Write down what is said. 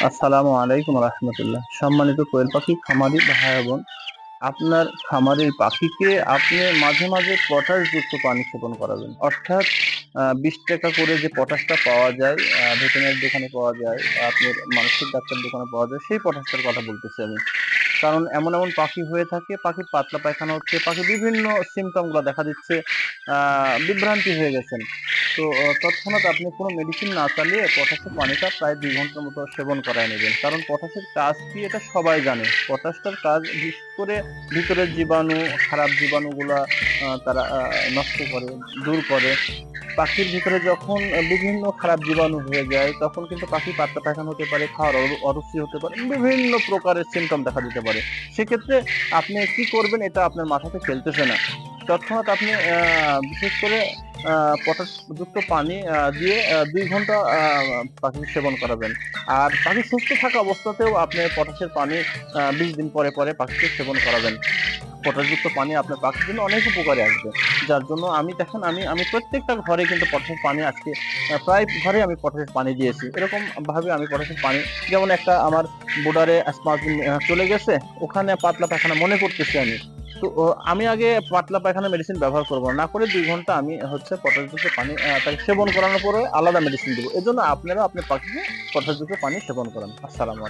আসসালামু আলাইকুম রহমতুল্লাহ। সম্মানিত কোয়েল পাখি, খামারি ভাই বোন, আপনার খামারের পাখিকে আপনি মাঝে মাঝে পটাশযুক্ত পানি সেবন করাবেন। অর্থাৎ বিশ টাকা করে যে পটাশটা পাওয়া যায় ভেটেনারি দোকানে পাওয়া যায় আপনার মানসিক ডাক্তার দোকানে পাওয়া যায়, সেই পটাশটার কথা বলতেছি আমি। কারণ এমন এমন পাখি হয়ে থাকে পাখির পাতলা পায়খানা হচ্ছে, পাখি বিভিন্ন সিমটমগুলো দেখা দিচ্ছে বিভ্রান্তি হয়ে গেছেন। তো তৎক্ষণাৎ আপনি কোনো মেডিসিন না চালিয়ে পটাশের পানিটা প্রায় দুই ঘণ্টার মতো সেবন করায় নেবেন। কারণ পটাশের কাজ কি এটা সবাই জানে। পটাশটার কাজ বিশেষ করে ভিতরের জীবাণু, খারাপ জীবাণুগুলা তারা নষ্ট করে, দূর করে। পাখির ভিতরে যখন বিভিন্ন খারাপ জীবাণু হয়ে যায়, তখন কিন্তু পাখি পাত্তা পায়খানা হতে পারে, খাওয়ার অরু- অরুচি হতে পারে, বিভিন্ন প্রকারের সিমটম দেখা দিতে পারে। সেক্ষেত্রে আপনি কি করবেন, এটা আপনার মাথাতে খেলতেছে না। তৎক্ষণাৎ আপনি বিশেষ করে আহ, পটাশ যুক্ত পানি দিয়ে দুই ঘণ্টা পাখিকে সেবন করাবেন। আর পাখি সুস্থ থাকা অবস্থাতেও আপনি পটাশের পানি বিশ দিন পরে পরে পাখিকে সেবন করাবেন। পটাশযুক্ত পানি আপনার পাখির জন্য অনেক উপকারে আসবে। যার জন্য আমি দেখেন আমি আমি প্রত্যেকটা ঘরে কিন্তু পটাশের পানি আজকে প্রায় ঘরে আমি পটাশের পানি দিয়েছি। এরকম ভাবে আমি পটাশের পানি যেমন একটা আমার বোর্ডারে চলে গেছে ওখানে পাতলা পায়খানা মনে করতেছি আমি। তো আমি আগে পাতলা পায়খানা মেডিসিন ব্যবহার করব। না করে দুই ঘণ্টা আমি হচ্ছে পটাশযুক্ত পানি তাকে সেবন করানোর পরে আলাদা মেডিসিন দেবো। এজন্য আপনারা আপনার পাখিকে পটাশযুক্ত পানি সেবন করান। আসসালামু